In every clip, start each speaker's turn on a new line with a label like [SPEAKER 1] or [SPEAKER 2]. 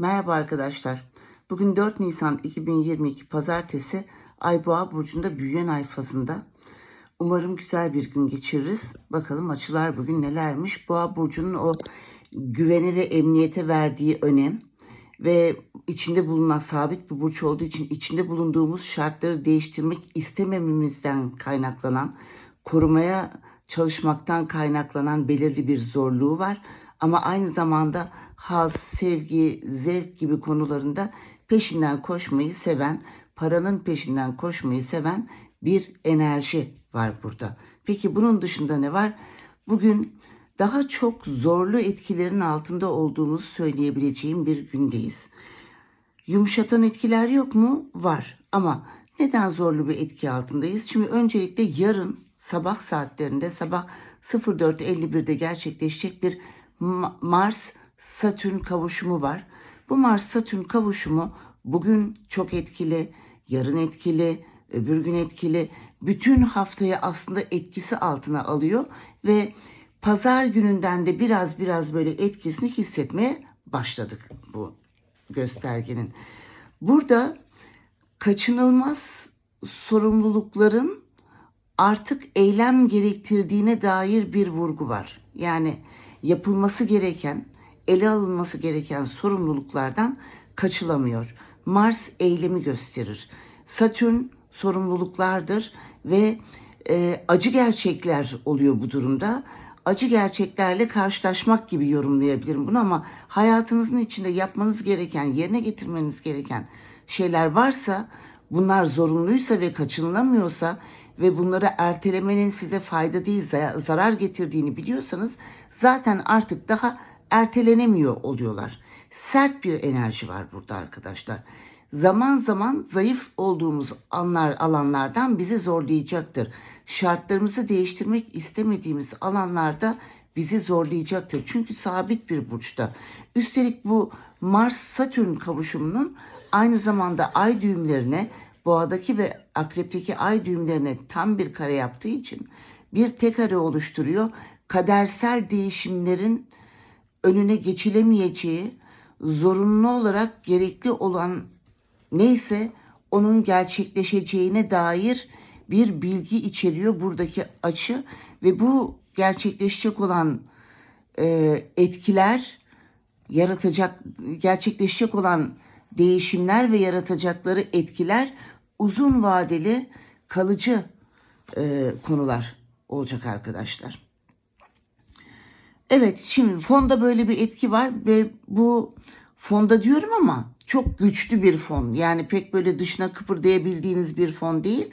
[SPEAKER 1] Merhaba arkadaşlar. Bugün 4 Nisan 2022 Pazartesi Ay Boğa burcunda büyüyen ay fazında. Umarım güzel bir gün geçiririz. Bakalım açılar bugün nelermiş. Boğa burcunun o güvene ve emniyete verdiği önem ve içinde bulunan sabit bir burç olduğu için içinde bulunduğumuz şartları değiştirmek istemememizden kaynaklanan, korumaya çalışmaktan kaynaklanan belirli bir zorluğu var. Ama aynı zamanda haz, sevgi, zevk gibi konularında peşinden koşmayı seven, paranın peşinden koşmayı seven bir enerji var burada. Peki bunun dışında ne var? Bugün daha çok zorlu etkilerin altında olduğumuzu söyleyebileceğim bir gündeyiz. Yumuşatan etkiler yok mu? Var. Ama neden zorlu bir etki altındayız? Şimdi öncelikle yarın sabah saatlerinde sabah 04.51'de gerçekleşecek bir Ma- Mars Satürn kavuşumu var. Bu Mars Satürn kavuşumu bugün çok etkili, yarın etkili, öbür gün etkili. Bütün haftayı aslında etkisi altına alıyor ve pazar gününden de biraz biraz böyle etkisini hissetmeye başladık bu göstergenin. Burada kaçınılmaz sorumlulukların artık eylem gerektirdiğine dair bir vurgu var. Yani yapılması gereken, ele alınması gereken sorumluluklardan kaçılamıyor. Mars eylemi gösterir. Satürn sorumluluklardır ve e, acı gerçekler oluyor bu durumda. Acı gerçeklerle karşılaşmak gibi yorumlayabilirim bunu ama hayatınızın içinde yapmanız gereken, yerine getirmeniz gereken şeyler varsa, bunlar zorunluysa ve kaçınılamıyorsa ve bunları ertelemenin size fayda değil zarar getirdiğini biliyorsanız zaten artık daha ertelenemiyor oluyorlar. Sert bir enerji var burada arkadaşlar. Zaman zaman zayıf olduğumuz anlar alanlardan bizi zorlayacaktır. Şartlarımızı değiştirmek istemediğimiz alanlarda bizi zorlayacaktır. Çünkü sabit bir burçta. Üstelik bu Mars Satürn kavuşumunun aynı zamanda ay düğümlerine boğadaki ve akrepteki ay düğümlerine tam bir kare yaptığı için bir tek kare oluşturuyor. Kadersel değişimlerin önüne geçilemeyeceği, zorunlu olarak gerekli olan neyse onun gerçekleşeceğine dair bir bilgi içeriyor buradaki açı ve bu gerçekleşecek olan e, etkiler yaratacak gerçekleşecek olan değişimler ve yaratacakları etkiler uzun vadeli kalıcı e, konular olacak arkadaşlar. Evet şimdi fonda böyle bir etki var ve bu fonda diyorum ama çok güçlü bir fon. Yani pek böyle dışına kıpırdayabildiğiniz bir fon değil.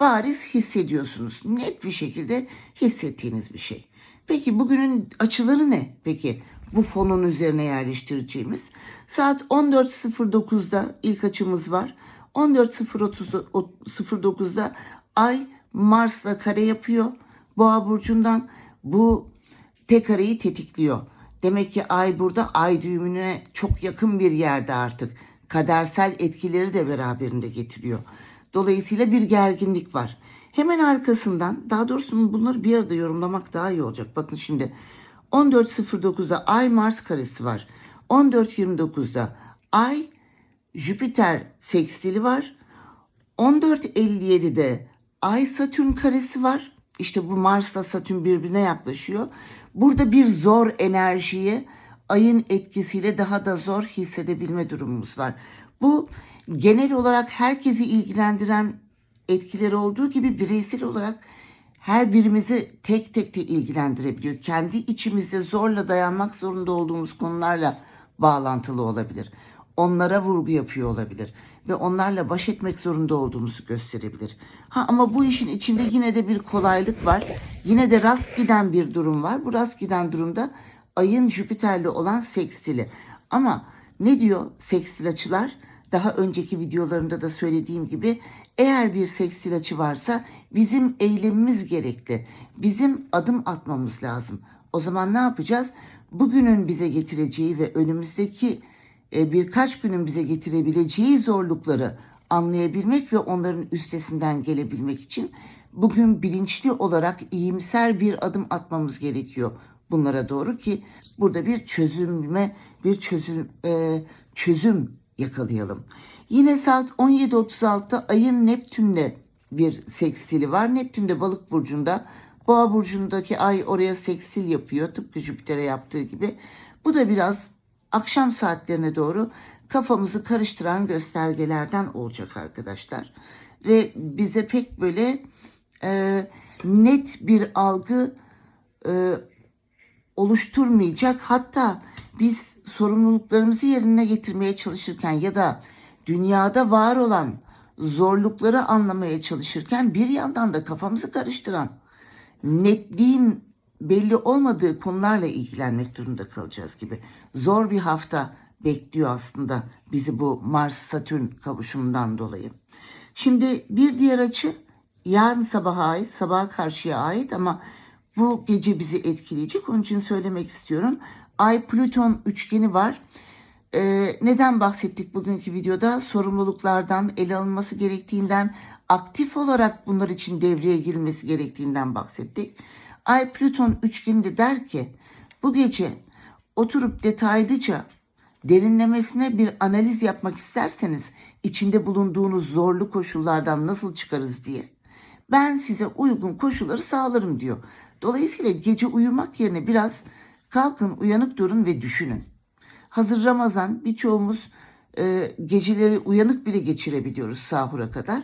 [SPEAKER 1] Bariz hissediyorsunuz. Net bir şekilde hissettiğiniz bir şey. Peki bugünün açıları ne? Peki bu fonun üzerine yerleştireceğimiz. Saat 14.09'da ilk açımız var. 14.09'da Ay Mars'la kare yapıyor. Boğa burcundan bu tek kareyi tetikliyor. Demek ki ay burada ay düğümüne çok yakın bir yerde artık. Kadersel etkileri de beraberinde getiriyor. Dolayısıyla bir gerginlik var. Hemen arkasından daha doğrusu bunları bir arada yorumlamak daha iyi olacak. Bakın şimdi 14.09'da Ay Mars karesi var. 14.29'da Ay Jüpiter sekstili var. 14.57'de Ay Satürn karesi var. İşte bu Mars'la Satürn birbirine yaklaşıyor. Burada bir zor enerjiyi ayın etkisiyle daha da zor hissedebilme durumumuz var. Bu genel olarak herkesi ilgilendiren etkileri olduğu gibi bireysel olarak her birimizi tek tek de ilgilendirebiliyor. Kendi içimizde zorla dayanmak zorunda olduğumuz konularla bağlantılı olabilir. Onlara vurgu yapıyor olabilir ve onlarla baş etmek zorunda olduğumuzu gösterebilir. Ha ama bu işin içinde yine de bir kolaylık var. Yine de rast giden bir durum var. Bu rast giden durumda ayın Jüpiter'le olan sekstili. Ama ne diyor sekstil açılar? Daha önceki videolarımda da söylediğim gibi eğer bir sekstil açı varsa bizim eylemimiz gerekli. Bizim adım atmamız lazım. O zaman ne yapacağız? Bugünün bize getireceği ve önümüzdeki e, birkaç günün bize getirebileceği zorlukları anlayabilmek ve onların üstesinden gelebilmek için bugün bilinçli olarak iyimser bir adım atmamız gerekiyor. bunlara doğru ki burada bir çözülme, bir çözüm e, çözüm yakalayalım. Yine saat 17.36'da ayın Neptün'le bir sekstili var. Neptün'de balık burcunda. Boğa burcundaki ay oraya seksil yapıyor. Tıpkı Jüpiter'e yaptığı gibi. Bu da biraz akşam saatlerine doğru kafamızı karıştıran göstergelerden olacak arkadaşlar. Ve bize pek böyle e, net bir algı e, oluşturmayacak. Hatta biz sorumluluklarımızı yerine getirmeye çalışırken ya da dünyada var olan zorlukları anlamaya çalışırken bir yandan da kafamızı karıştıran netliğin belli olmadığı konularla ilgilenmek durumunda kalacağız gibi. Zor bir hafta bekliyor aslında bizi bu Mars-Satürn kavuşumundan dolayı. Şimdi bir diğer açı yarın sabaha ait, sabaha karşıya ait ama bu gece bizi etkileyecek. Onun için söylemek istiyorum. Ay-Plüton üçgeni var. Ee, neden bahsettik bugünkü videoda? Sorumluluklardan, ele alınması gerektiğinden, aktif olarak bunlar için devreye girilmesi gerektiğinden bahsettik. Ay-Plüton üçgeni de der ki bu gece oturup detaylıca derinlemesine bir analiz yapmak isterseniz içinde bulunduğunuz zorlu koşullardan nasıl çıkarız diye ben size uygun koşulları sağlarım diyor. Dolayısıyla gece uyumak yerine biraz kalkın uyanık durun ve düşünün. Hazır Ramazan birçoğumuz e, geceleri uyanık bile geçirebiliyoruz sahura kadar.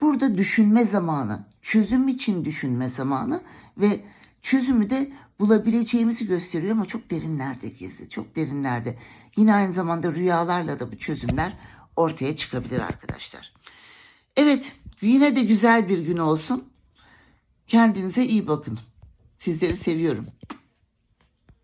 [SPEAKER 1] Burada düşünme zamanı, çözüm için düşünme zamanı ve çözümü de bulabileceğimizi gösteriyor ama çok derinlerde gizli, çok derinlerde. Yine aynı zamanda rüyalarla da bu çözümler ortaya çıkabilir arkadaşlar. Evet, yine de güzel bir gün olsun. Kendinize iyi bakın. Sizleri seviyorum.